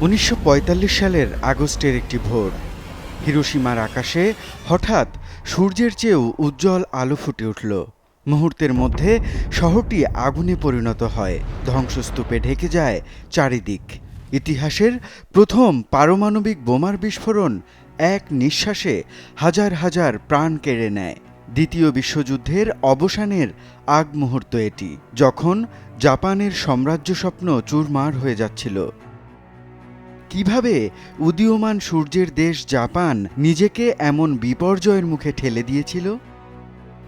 উনিশশো পঁয়তাল্লিশ সালের আগস্টের একটি ভোর। হিরোসীমার আকাশে হঠাৎ সূর্যের চেয়েও উজ্জ্বল আলো ফুটে উঠল। মুহূর্তের মধ্যে শহরটি আগুনে পরিণত হয়। ধ্বংসস্তূপে ঢেকে যায় চারিদিক। ইতিহাসের প্রথম পারমাণবিক বোমার বিস্ফোরণ এক নিঃশ্বাসে হাজার হাজার প্রাণ কেড়ে নেয়। দ্বিতীয় বিশ্বযুদ্ধের অবসানের আগ মুহূর্ত এটি, যখন জাপানের সাম্রাজ্য স্বপ্ন চুরমার হয়ে যাচ্ছিল। কীভাবে উদীয়মান সূর্যের দেশ জাপান নিজেকে এমন বিপর্যয়ের মুখে ঠেলে দিয়েছিল?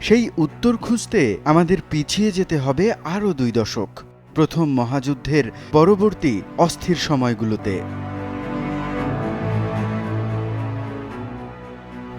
সেই উত্তর খুঁজতে আমাদের পিছিয়ে যেতে হবে আরও দুই দশক। প্রথম মহাযুদ্ধের পরবর্তী অস্থির সময়গুলোতে।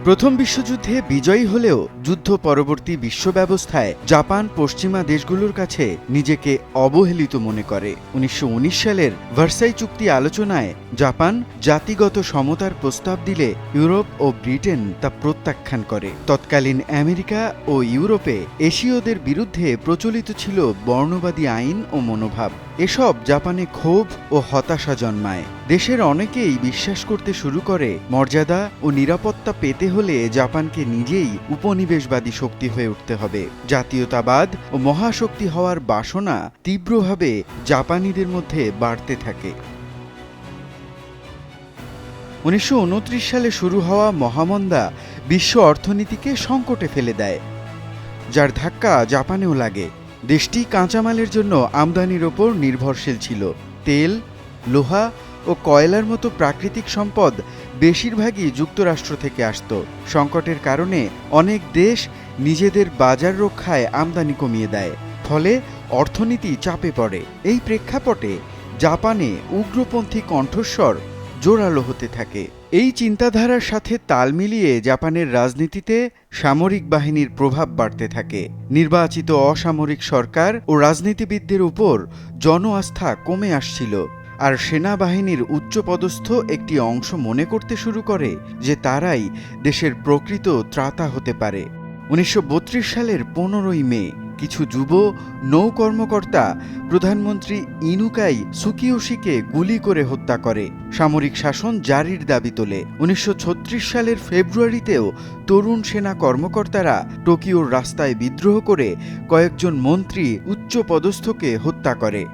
প্রথম বিশ্বযুদ্ধে বিজয়ী হলেও যুদ্ধ পরবর্তী বিশ্ব ব্যবস্থায় জাপান পশ্চিমা দেশগুলোর কাছে নিজেকে অবহেলিত মনে করে। উনিশশো উনিশ সালের ভার্সাই চুক্তি আলোচনায় জাপান জাতিগত সমতার প্রস্তাব দিলে ইউরোপ ও ব্রিটেন তা প্রত্যাখ্যান করে। তৎকালীন আমেরিকা ও ইউরোপে এশীয়দের বিরুদ্ধে প্রচলিত ছিল বর্ণবাদী আইন ও মনোভাব। এসব জাপানে ক্ষোভ ও হতাশা জন্মায়। দেশের অনেকেই বিশ্বাস করতে শুরু করে, মর্যাদা ও নিরাপত্তা পেতে হলে জাপানকে নিজেই উপনিবেশবাদী শক্তি হয়ে উঠতে হবে। জাতীয়তাবাদ ও মহাশক্তি হওয়ার বাসনা তীব্রভাবে জাপানিদের মধ্যে বাড়তে থাকে। উনিশশো উনত্রিশ সালে শুরু হওয়া মহামন্দা বিশ্ব অর্থনীতিকে সংকটে ফেলে দেয়, যার ধাক্কা জাপানেও লাগে। দেশটি কাঁচামালের জন্য আমদানির ওপর নির্ভরশীল ছিল। তেল, লোহা ও কয়লার মতো প্রাকৃতিক সম্পদ বেশিরভাগই যুক্তরাষ্ট্র থেকে আসত। সংকটের কারণে অনেক দেশ নিজেদের বাজার রক্ষায় আমদানি কমিয়ে দেয়। ফলে অর্থনীতি চাপে পড়ে। এই প্রেক্ষাপটে জাপানে উগ্রপন্থী কণ্ঠস্বর জোরালো হতে থাকে। এই চিন্তাধারার সাথে তাল মিলিয়ে জাপানের রাজনীতিতে সামরিক বাহিনীর প্রভাব বাড়তে থাকে। নির্বাচিত অসামরিক সরকার ও রাজনীতিবিদদের উপর জন আস্থা কমে আসছিল, আর সেনাবাহিনীর উচ্চপদস্থ একটি অংশ মনে করতে শুরু করে যে তারাই দেশের প্রকৃত ত্রাতা হতে পারে। উনিশশো বত্রিশ সালের পনেরোই মে কিছু যুব নৌ কর্মকর্তা প্রধানমন্ত্রী ইনুকাই সুকিয়োশিকে গুলি করে হত্যা করে। সামরিক শাসন জারির দাবি তোলে। উনিশশো ছত্রিশ সালের ফেব্রুয়ারিতেও তরুণ সেনা কর্মকর্তারা টোকিওর রাস্তায় বিদ্রোহ করে কয়েকজন মন্ত্রী উচ্চ পদস্থকে হত্যা করে।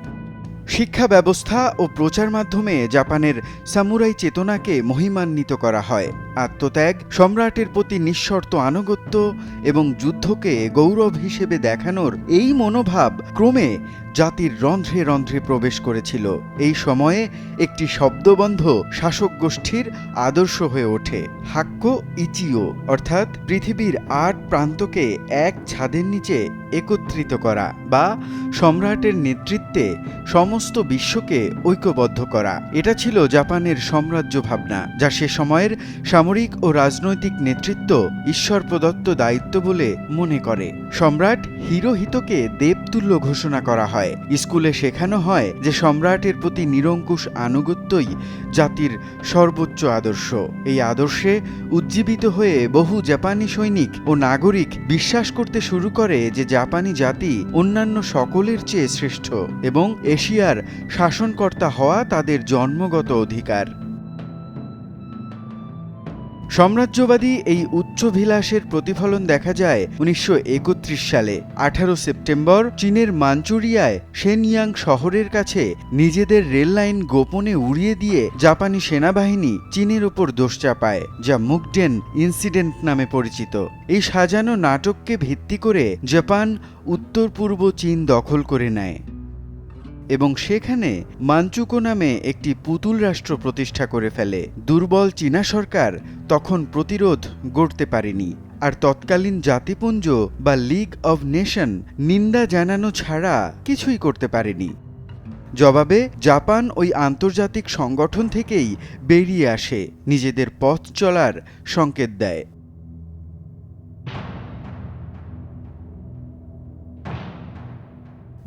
শিক্ষা ব্যবস্থা ও প্রচার মাধ্যমে জাপানের সামুরাই চেতনাকে মহিমান্বিত করা হয়। আত্মত্যাগ, সম্রাটের প্রতি নিঃশর্ত আনুগত্য এবং যুদ্ধকে গৌরব হিসেবে দেখানোর এই মনোভাব ক্রমে জাতির রন্ধ্রে রন্ধ্রে প্রবেশ করেছিল। এই সময়ে একটি শব্দবন্ধ শাসক গোষ্ঠীর আদর্শ হয়ে ওঠে হাক্কো ইচিও, অর্থাৎ পৃথিবীর আট প্রান্তকে এক ছাদের নিচে একত্রিত করা বা সম্রাটের নেতৃত্বে সমস্ত বিশ্বকে ঐক্যবদ্ধ করা। এটা ছিল জাপানের সাম্রাজ্য ভাবনা, যা সে সময়ের সামরিক ও রাজনৈতিক নেতৃত্ব ঈশ্বর প্রদত্ত দায়িত্ব বলে মনে করে। সম্রাট হিরোহিতকে দেবতুল্য ঘোষণা করা হয়। স্কুলে শেখানো হয় যে সম্রাটের প্রতি নিরঙ্কুশ আনুগত্যই জাতির সর্বোচ্চ আদর্শ। এই আদর্শে উজ্জীবিত হয়ে বহু জাপানি সৈনিক ও নাগরিক বিশ্বাস করতে শুরু করে যে জাপানি জাতি অন্যান্য সকলের চেয়ে শ্রেষ্ঠ এবং এশিয়ার শাসনকর্তা হওয়া তাদের জন্মগত অধিকার। সাম্রাজ্যবাদী এই উচ্চভিলাষের প্রতিফলন দেখা যায় উনিশশো একত্রিশ সালে। আঠারো সেপ্টেম্বর চীনের মাঞ্চুরিয়ায় শেনইয়াং শহরের কাছে নিজেদের রেল লাইন গোপনে উড়িয়ে দিয়ে জাপানি সেনাবাহিনী চীনের ওপর দোষ চাপায়, যা মুকডেন ইনসিডেন্ট নামে পরিচিত। এই সাজানো নাটককে ভিত্তি করে জাপান উত্তর পূর্ব চীন দখল করে নেয়। এবং সেখানে মাঞ্চুকো নামে একটি পুতুল রাষ্ট্র প্রতিষ্ঠা করে ফেলে। দুর্বল চীনা সরকার তখন প্রতিরোধ গড়তে পারেনি। আর তৎকালীন জাতিপুঞ্জ বা লিগ অব নেশন নিন্দা জানানো ছাড়া কিছুই করতে পারেনি। জবাবে, জাপান ওই আন্তর্জাতিক সংগঠন থেকেই বেরিয়ে আসে, নিজেদের পথ চলার সংকেত দেয়।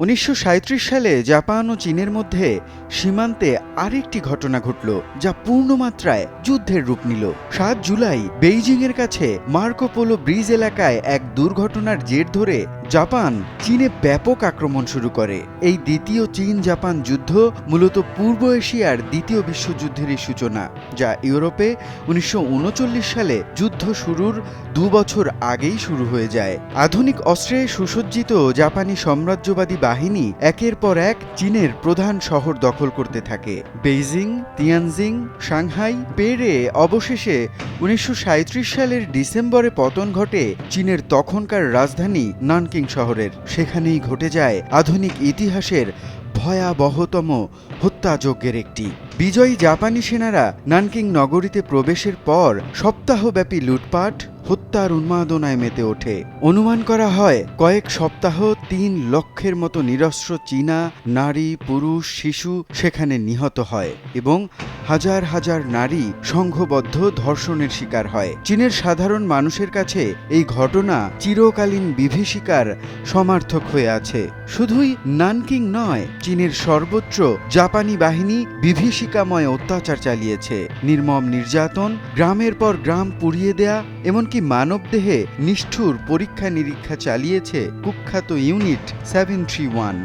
উনিশশো সাঁইত্রিশ সালে জাপান ও চীনের মধ্যে সীমান্তে আরেকটি ঘটনা ঘটল, যা পূর্ণমাত্রায় যুদ্ধের রূপ নিল। সাত জুলাই বেইজিংয়ের কাছে মার্কোপোলো ব্রিজ এলাকায় এক দুর্ঘটনার জের ধরে জাপান চীনে ব্যাপক আক্রমণ শুরু করে। এই দ্বিতীয় চীন জাপান যুদ্ধ মূলত পূর্ব এশিয়ার দ্বিতীয় বিশ্বযুদ্ধেরই সূচনা, যা ইউরোপে উনিশশো উনচল্লিশ সালে যুদ্ধ শুরুর দু বছর আগেই শুরু হয়ে যায়। আধুনিক অস্ত্রে সুসজ্জিত জাপানি সাম্রাজ্যবাদী বাহিনী একের পর এক চীনের প্রধান শহর দখল করতে থাকে। বেইজিং, তিয়ানজিং, সাংহাই পেরে অবশেষে উনিশশো সাঁইত্রিশ সালের ডিসেম্বরে পতন ঘটে চীনের তখনকার রাজধানী নানকিং শহরের। সেখানেই ঘটে যায় আধুনিক ইতিহাসের ভয়াবহতম হত্যাযজ্ঞের একটি। বিজয়ী জাপানি সেনারা নানকিং নগরীতে প্রবেশের পর সপ্তাহব্যাপী লুটপাট হত্যার উন্মাদনায় মেতে ওঠে। অনুমান করা হয়, কয়েক সপ্তাহ তিন লক্ষের মতো নিরস্ত্র চীনা নারী, পুরুষ, শিশু সেখানে নিহত হয় এবং হাজার হাজার নারী সংঘবদ্ধ ধর্ষণের শিকার হয়। চীনের সাধারণ মানুষের কাছে এই ঘটনা চিরকালীন বিভীষিকার সমার্থক হয়ে আছে। শুধুই নানকিং নয়, চীনের সর্বত্র জাপানি বাহিনী বিভীষিকাময় অত্যাচার চালিয়েছে। নির্মম নির্যাতন, গ্রামের পর গ্রাম পুড়িয়ে দেয়া এমনকি মানবদেহে নিষ্ঠুর পরীক্ষা নিরীক্ষা চালিয়েছে কুখ্যাত ইউনিট সেভেন থ্রি ওয়ান।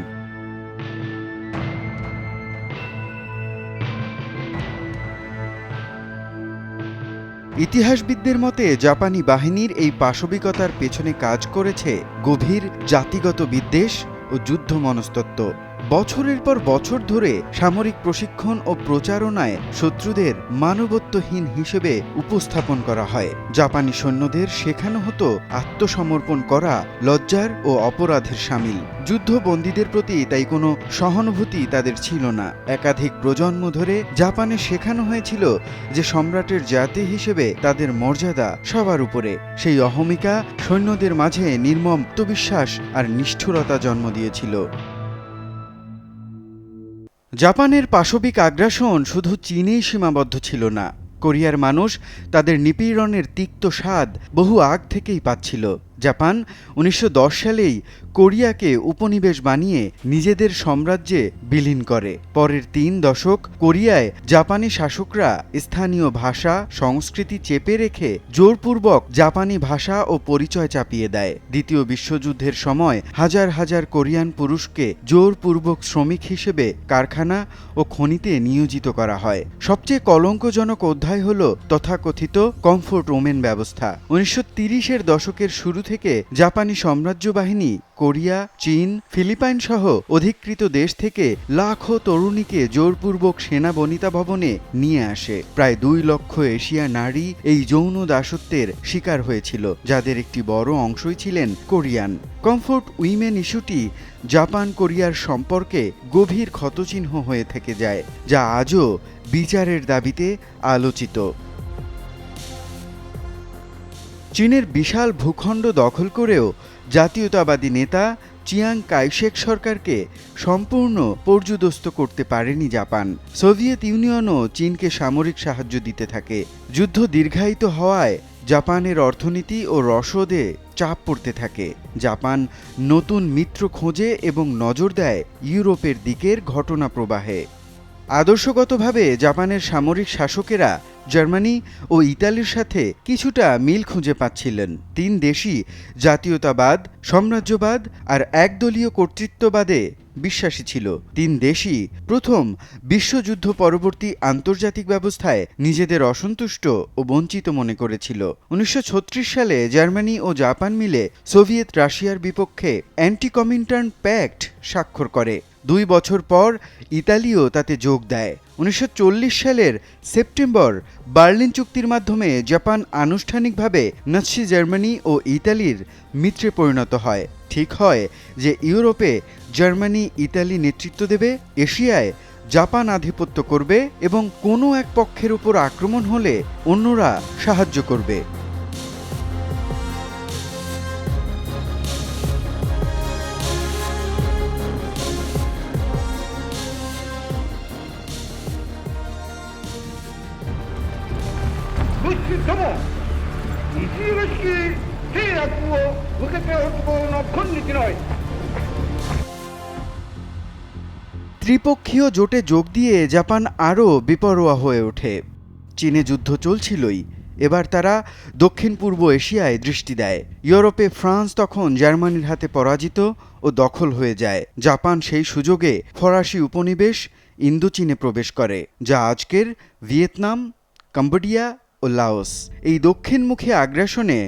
ইতিহাসবিদদের মতে, জাপানি বাহিনীর এই পাশবিকতার পেছনে কাজ করেছে গভীর জাতিগত বিদ্বেষ ও যুদ্ধ মনস্তত্ত্ব। বছরের পর বছর ধরে সামরিক প্রশিক্ষণ ও প্রচারণায় শত্রুদের মানবত্বহীন হিসেবে উপস্থাপন করা হয়। জাপানি সৈন্যদের শেখানো হতো আত্মসমর্পণ করা, লজ্জার ও অপরাধের সামিল। যুদ্ধবন্দীদের প্রতি তাই কোনো সহানুভূতি তাদের ছিল না। একাধিক প্রজন্ম ধরে জাপানে শেখানো হয়েছিল যে সম্রাটের জাতি হিসেবে তাদের মর্যাদা সবার উপরে। সেই অহমিকা সৈন্যদের মাঝে নির্মম আত্মবিশ্বাস আর নিষ্ঠুরতা জন্ম দিয়েছিল। জাপানের পাশবিক আগ্রাসন শুধু চীনেই সীমাবদ্ধ ছিল না। কোরিয়ার মানুষ তাদের নিপীড়নের তিক্ত স্বাদ বহু আগ থেকেই পাচ্ছিল। জাপান উনিশশো দশ সালেই কোরিয়াকে উপনিবেশ বানিয়ে নিজেদের সাম্রাজ্যে বিলীন করে। পরের তিন দশক কোরিয়ায় জাপানি শাসকরা স্থানীয় ভাষা, সংস্কৃতি চেপে রেখে জোরপূর্বক জাপানি ভাষা ও পরিচয় চাপিয়ে দেয়। দ্বিতীয় বিশ্বযুদ্ধের সময় হাজার হাজার কোরিয়ান পুরুষকে জোরপূর্বক শ্রমিক হিসেবে কারখানা ও খনিতে নিয়োজিত করা হয়। সবচেয়ে কলঙ্কজনক অধ্যায় হল তথাকথিত কমফোর্ট ওমেন ব্যবস্থা। উনিশশো তিরিশের দশকের শুরু থেকে জাপানি সাম্রাজ্য বাহিনী কোরিয়া, চীন ফিলিপাইন সহ অধিকৃত দেশ থেকে লাখো তরুণীকে জোরপূর্বক সেনা বনিতা ভবনে নিয়ে আসে। প্রায় দুই লক্ষ এশিয়া নারী এই যৌন দাসত্বের শিকার হয়েছিল, যাদের একটি বড় অংশই ছিলেন কোরিয়ান। কমফোর্ট উইমেন ইস্যুটি জাপান কোরিয়ার সম্পর্কে গভীর ক্ষতচিহ্ন হয়ে থেকে যায়, যা আজও বিচারের দাবিতে আলোচিত। চীনের বিশাল ভূখণ্ড দখল করেও জাতীয়তাবাদী নেতা চিয়াং কাইশেক সরকারকে সম্পূর্ণ পর্যুদস্ত করতে পারেনি জাপান। সোভিয়েত ইউনিয়নও চীনকে সামরিক সাহায্য দিতে থাকে। যুদ্ধ দীর্ঘায়িত হওয়ায় জাপানের অর্থনীতি ও রসদে চাপ পড়তে থাকে। জাপান নতুন মিত্র খোঁজে এবং নজর দেয় ইউরোপের দিকের ঘটনা প্রবাহে। আদর্শগতভাবে জাপানের সামরিক শাসকেরা জার্মানি ও ইতালির সাথে কিছুটা মিল খুঁজে পাচ্ছিলেন। তিন দেশই জাতীয়তাবাদ, সাম্রাজ্যবাদ আর একদলীয় কর্তৃত্ববাদে বিশ্বাসী ছিল। তিন দেশই প্রথম বিশ্বযুদ্ধ পরবর্তী আন্তর্জাতিক ব্যবস্থায় নিজেদের অসন্তুষ্ট ও বঞ্চিত মনে করেছিল। উনিশশো ছত্রিশ সালে জার্মানি ও জাপান মিলে সোভিয়েত রাশিয়ার বিপক্ষে অ্যান্টি কমিন্টার্ন প্যাক্ট স্বাক্ষর করে। দুই বছর পর ইতালিও তাতে যোগ দেয়। উনিশশো চল্লিশ সালের সেপ্টেম্বর বার্লিন চুক্তির মাধ্যমে জাপান আনুষ্ঠানিকভাবে নাৎসি জার্মানি ও ইতালির মিত্রে পরিণত হয়। ঠিক হয় যে ইউরোপে জার্মানি ইতালি নেতৃত্ব দেবে, এশিয়ায় জাপান আধিপত্য করবে এবং কোনো এক পক্ষের উপর আক্রমণ হলে অন্যরা সাহায্য করবে। ত্রিপক্ষীয় জোটে যোগ দিয়ে জাপান আরও বেপরোয়া হয়ে ওঠে। চীনে যুদ্ধ চলছিলই। এবার তারা দক্ষিণ পূর্ব এশিয়ায় দৃষ্টি দেয়। ইউরোপে ফ্রান্স তখন জার্মানির হাতে পরাজিত ও দখল হয়ে যায়। জাপান সেই সুযোগে ফরাসি উপনিবেশ ইন্দোচীনে প্রবেশ করে, যা আজকের ভিয়েতনাম, কম্বোডিয়া ও লাওস। এই দক্ষিণমুখী আগ্রাসনে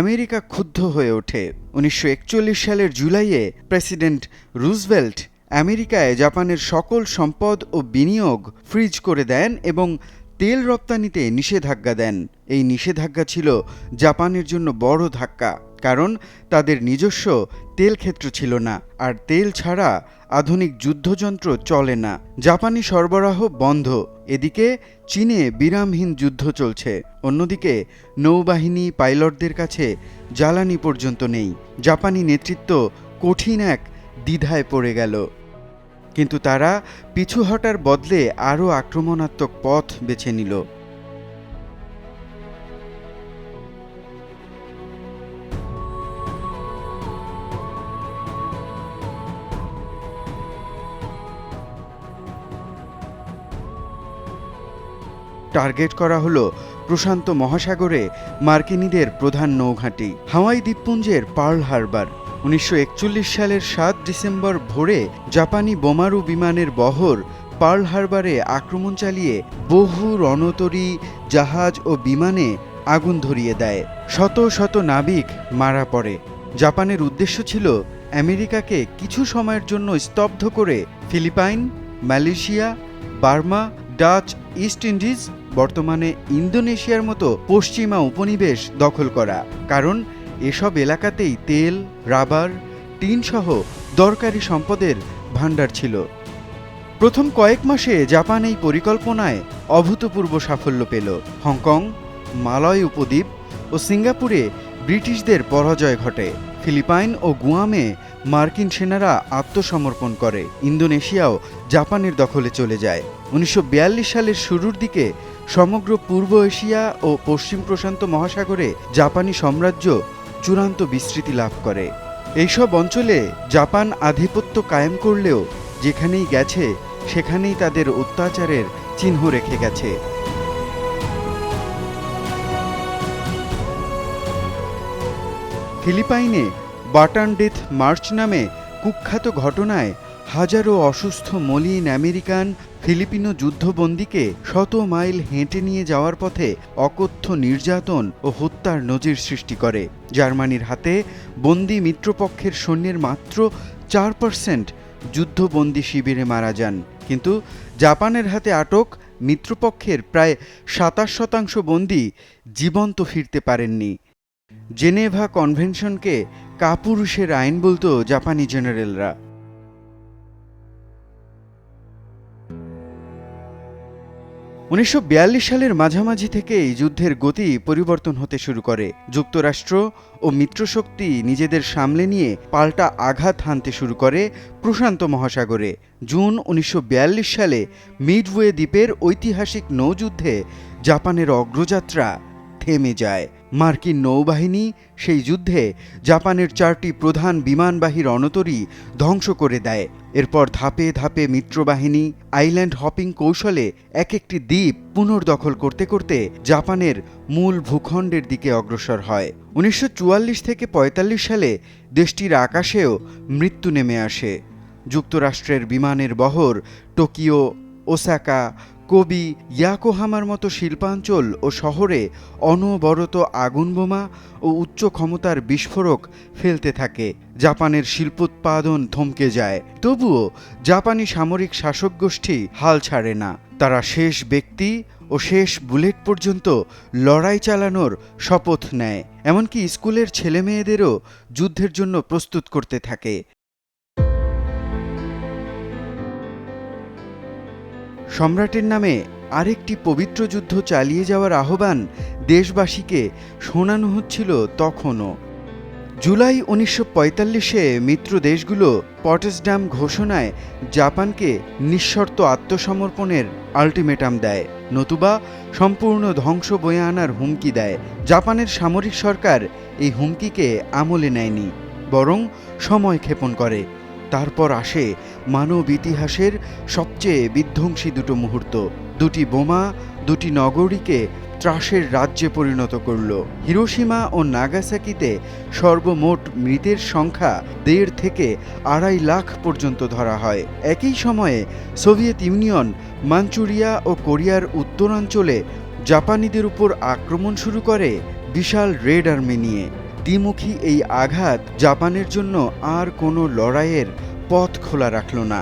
আমেরিকা ক্ষুব্ধ হয়ে ওঠে। উনিশশো একচল্লিশ সালের জুলাইয়ে প্রেসিডেন্ট রুজভেল্ট আমেরিকায় জাপানের সকল সম্পদ ও বিনিয়োগ ফ্রিজ করে দেন এবং তেল রপ্তানিতে নিষেধাজ্ঞা দেন। এই নিষেধাজ্ঞা ছিল জাপানের জন্য বড় ধাক্কা, কারণ তাদের নিজস্ব তেল ক্ষেত্র ছিল না, আর তেল ছাড়া আধুনিক যুদ্ধযন্ত্র চলে না। জাপানি সরবরাহ বন্ধ, এদিকে চীনে বিরামহীন যুদ্ধ চলছে, অন্যদিকে নৌবাহিনী পাইলটদের কাছে জ্বালানি পর্যন্ত নেই। জাপানি নেতৃত্ব কঠিন এক দ্বিধায় পড়ে গেল। কিন্তু তারা পিছু হটার বদলে আরও আক্রমণাত্মক পথ বেছে নিল। টার্গেট করা হলো প্রশান্ত মহাসাগরে মার্কিনীদের প্রধান নৌঘাঁটি, হাওয়াই দ্বীপপুঞ্জের পার্ল হারবার। উনিশশো একচল্লিশ সালের সাত ডিসেম্বর ভোরে জাপানি বোমারু বিমানের বহর পার্ল হারবারে আক্রমণ চালিয়ে বহু রণতরী, জাহাজ ও বিমানে আগুন ধরিয়ে দেয়। শত শত নাবিক মারা পড়ে। জাপানের উদ্দেশ্য ছিল আমেরিকাকে কিছু সময়ের জন্য স্তব্ধ করে Philippines, Malaysia, Burma, Dutch, East Indies, বর্তমানে ইন্দোনেশিয়ার মতো পশ্চিমা উপনিবেশ দখল করা। কারণ এসব এলাকাতেই তেল, রাবার টিন সহ দরকারি সম্পদের ভাণ্ডার ছিল। প্রথম কয়েক মাসে জাপান এই পরিকল্পনায় অভূতপূর্ব সাফল্য পেল। হংকং, মালয় উপদ্বীপ ও সিঙ্গাপুরে ব্রিটিশদের পরাজয় ঘটে। ফিলিপাইন ও গুয়ামে মার্কিন সেনারা আত্মসমর্পণ করে। ইন্দোনেশিয়াও জাপানের দখলে চলে যায়। উনিশশো বিয়াল্লিশ সালের শুরুর দিকে সমগ্র পূর্ব এশিয়া ও পশ্চিম প্রশান্ত মহাসাগরে জাপানি সাম্রাজ্য চূড়ান্ত বিস্তৃতি লাভ করে। এইসব অঞ্চলে জাপান আধিপত্য কায়েম করলেও যেখানেই গেছে, সেখানেই তাদের অত্যাচারের চিহ্ন রেখে গেছে। ফিলিপাইনে বাটান ডেথ মার্চ নামে কুখ্যাত ঘটনায় হাজারো অসুস্থ মলিন আমেরিকান ফিলিপিনো যুদ্ধবন্দীকে শত মাইল হেঁটে নিয়ে যাওয়ার পথে অকথ্য নির্যাতন ও হত্যার নজির সৃষ্টি করে। জার্মানির হাতে বন্দি মিত্রপক্ষের সৈন্যের মাত্র চার পার্সেন্ট যুদ্ধবন্দী শিবিরে মারা যান। কিন্তু জাপানের হাতে আটক মিত্রপক্ষের প্রায় সাতাশ শতাংশ বন্দী জীবন্ত ফিরতে পারেননি। জেনেভা কনভেনশনকে কাপুরুষের আইন বলতো জাপানি জেনারেলরা। উনিশশো বিয়াল্লিশ সালের মাঝামাঝি থেকেই যুদ্ধের গতি পরিবর্তন হতে শুরু করে। যুক্তরাষ্ট্র ও মিত্রশক্তি নিজেদের সামলে নিয়ে পাল্টা আঘাত হানতে শুরু করে প্রশান্ত মহাসাগরে। জুন উনিশশো বিয়াল্লিশ সালে মিডওয়ে দ্বীপের ঐতিহাসিক নৌযুদ্ধে জাপানের অগ্রযাত্রা থেমে যায়। মার্কিন নৌবাহিনী সেই যুদ্ধে জাপানের চারটি প্রধান বিমানবাহী রণতরী ধ্বংস করে দেয়। এরপর ধাপে ধাপে মিত্রবাহিনী আইল্যান্ড হপিং কৌশলে এক একটি দ্বীপ পুনর্দখল করতে করতে জাপানের মূল ভূখণ্ডের দিকে অগ্রসর হয়। উনিশশো চুয়াল্লিশ থেকে ৪৫ সালে দেশটির আকাশেও মৃত্যু নেমে আসে। যুক্তরাষ্ট্রের বিমানের বহর টোকিও, ওসাকা কবি ইয়াকোহামার মতো শিল্পাঞ্চল ও শহরে অনবরত আগুন বোমা ও উচ্চ ক্ষমতার বিস্ফোরক ফেলতে থাকে। জাপানের শিল্পোৎপাদন থমকে যায়। তবুও জাপানি সামরিক শাসক গোষ্ঠী হাল ছাড়ে না। তারা শেষ ব্যক্তি ও শেষ বুলেট পর্যন্ত লড়াই চালানোর শপথ নেয়। এমনকি স্কুলের ছেলেমেয়েদেরও যুদ্ধের জন্য প্রস্তুত করতে থাকে। সম্রাটের নামে আরেকটি পবিত্র যুদ্ধ চালিয়ে যাওয়ার আহ্বান দেশবাসীকে শোনানো হচ্ছিল তখনও। জুলাই উনিশশো পঁয়তাল্লিশে মিত্র দেশগুলো পটেসডাম ঘোষণায় জাপানকে নিঃশর্ত আত্মসমর্পণের আল্টিমেটাম দেয়। নতুবা সম্পূর্ণ ধ্বংস বয়ে আনার হুমকি দেয়। জাপানের সামরিক সরকার এই হুমকিকে আমলে নেয়নি, বরং সময় ক্ষেপণ করে। তারপর আসে মানব ইতিহাসের সবচেয়ে বিধ্বংসী দুটো মুহূর্ত। দুটি বোমা, দুটি নগরীকে ত্রাসের রাজ্যে পরিণত করল। হিরোসীমা ও নাগাসাকিতে সর্বমোট মৃতের সংখ্যা দেড় থেকে আড়াই লাখ পর্যন্ত ধরা হয়। একই সময়ে সোভিয়েত ইউনিয়ন, মাঞ্চুরিয়া ও কোরিয়ার উত্তরাঞ্চলে জাপানিদের উপর আক্রমণ শুরু করে বিশাল রেড আর্মি নিয়ে। দ্বিমুখী এই আঘাত জাপানের জন্য আর কোনো লড়াইয়ের পথ খোলা রাখল না।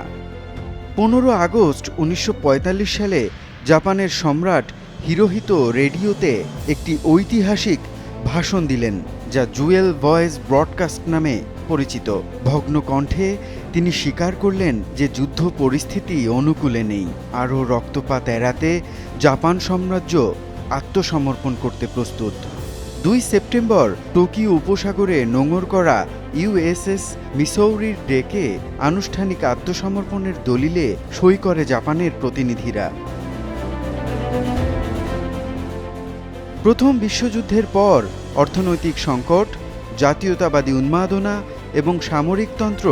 পনেরো আগস্ট উনিশশো পঁয়তাল্লিশ সালে জাপানের সম্রাট হিরোহিত রেডিওতে একটি ঐতিহাসিক ভাষণ দিলেন, যা জুয়েল ভয়েস ব্রডকাস্ট নামে পরিচিত। ভগ্ন কণ্ঠে তিনি স্বীকার করলেন যে যুদ্ধ পরিস্থিতি অনুকূলে নেই। আরও রক্তপাত এড়াতে জাপান সাম্রাজ্য আত্মসমর্পণ করতে প্রস্তুত। দুই সেপ্টেম্বর টোকিও উপসাগরে নোঙর করা ইউএসএস মিসৌরির ডেকে আনুষ্ঠানিক আত্মসমর্পণের দলিলে সই করে জাপানের প্রতিনিধিরা। প্রথম বিশ্বযুদ্ধের পর অর্থনৈতিক সংকট, জাতীয়তাবাদী উন্মাদনা এবং সামরিকতন্ত্র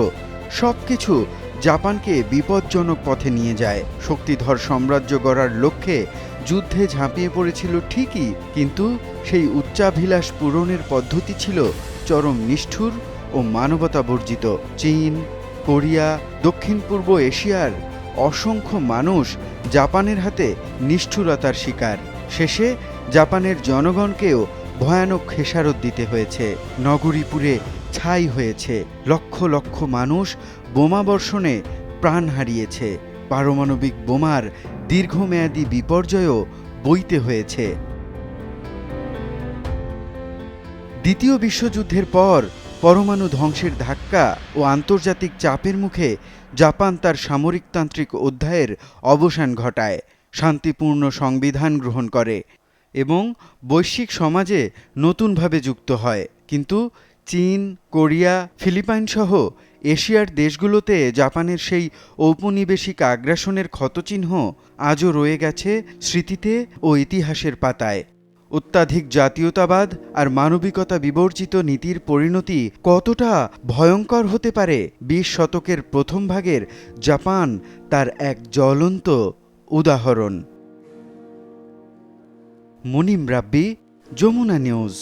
সবকিছু জাপানকে বিপজ্জনক পথে নিয়ে যায়। শক্তিধর সাম্রাজ্য গড়ার লক্ষ্যে যুদ্ধে ঝাঁপিয়ে পড়েছিল ঠিকই, কিন্তু সেই উচ্চাভিলাষ পূরণের পদ্ধতি ছিল চরম নিষ্ঠুর ও মানবতা বর্জিত চীন, কোরিয়া দক্ষিণ পূর্ব এশিয়ার অসংখ্য মানুষ জাপানের হাতে নিষ্ঠুরতার শিকার। শেষে জাপানের জনগণকেও ভয়ানক খেসারত দিতে হয়েছে। নগরীপুরে ছাই হয়েছে। লক্ষ লক্ষ মানুষ বোমাবর্ষণে প্রাণ হারিয়েছে। পারমাণবিক বোমার দীর্ঘমেয়াদী বিপর্যয়ও বইতে হয়েছে। দ্বিতীয় বিশ্বযুদ্ধের পর পরমাণু ধ্বংসের ধাক্কা ও আন্তর্জাতিক চাপের মুখে জাপান তার সামরিকতান্ত্রিক অধ্যায়ের অবসান ঘটায়, শান্তিপূর্ণ সংবিধান গ্রহণ করে এবং বৈশ্বিক সমাজে নতুনভাবে যুক্ত হয়। কিন্তু চীন, কোরিয়া ফিলিপাইন সহ এশিয়ার দেশগুলোতে জাপানের সেই ঔপনিবেশিক আগ্রাসনের ক্ষতচিহ্ন আজও রয়ে গেছে স্মৃতিতে ও ইতিহাসের পাতায়। অত্যাধিক জাতীয়তাবাদ আর মানবিকতা বিবর্জিত নীতির পরিণতি কতটা ভয়ঙ্কর হতে পারে বিশ শতকের প্রথম ভাগের জাপান তার এক জ্বলন্ত উদাহরণ। মুনিম রাব্বি, যমুনা নিউজ।